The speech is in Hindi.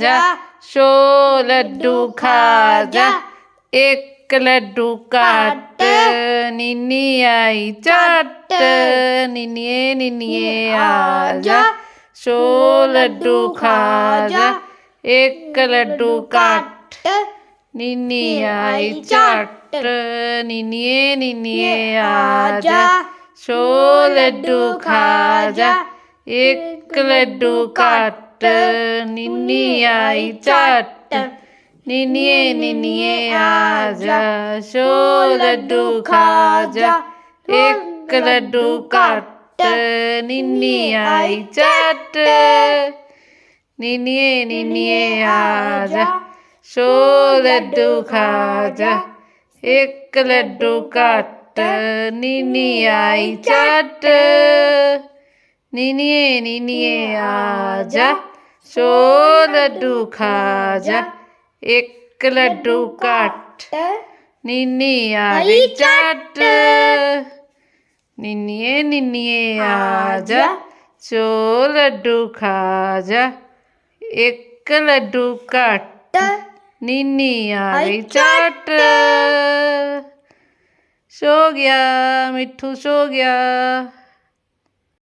जा शो लड्डू खा जा एक लड्डू काट, निन्नी आई चट निन्निए निन्निए आ जा शो लड्डू खा जा एक लड्डू काट, निन्नी आई चट निन्निए निन्निए आ जा शो लड्डू खा जा एक लड्डू काट निन्नी आई चट निन्निए निन्निए आ जा शो लड्डू खा जा एक लड्डू काट निन्नी आई चट निन्निए निन्निए आ जा शो लड्डू खा जा एक लड्डू काट निन्नी आई चट निन्निए निन्निए आ जा शो लड्डू खा जा एक लड्डू काट। निन्नी आई चट। निन्निए निन्निए आ जा शो लड्डू खा जा एक लड्डू काट। निन्नी आई चट। सो गया मिठू सो गया।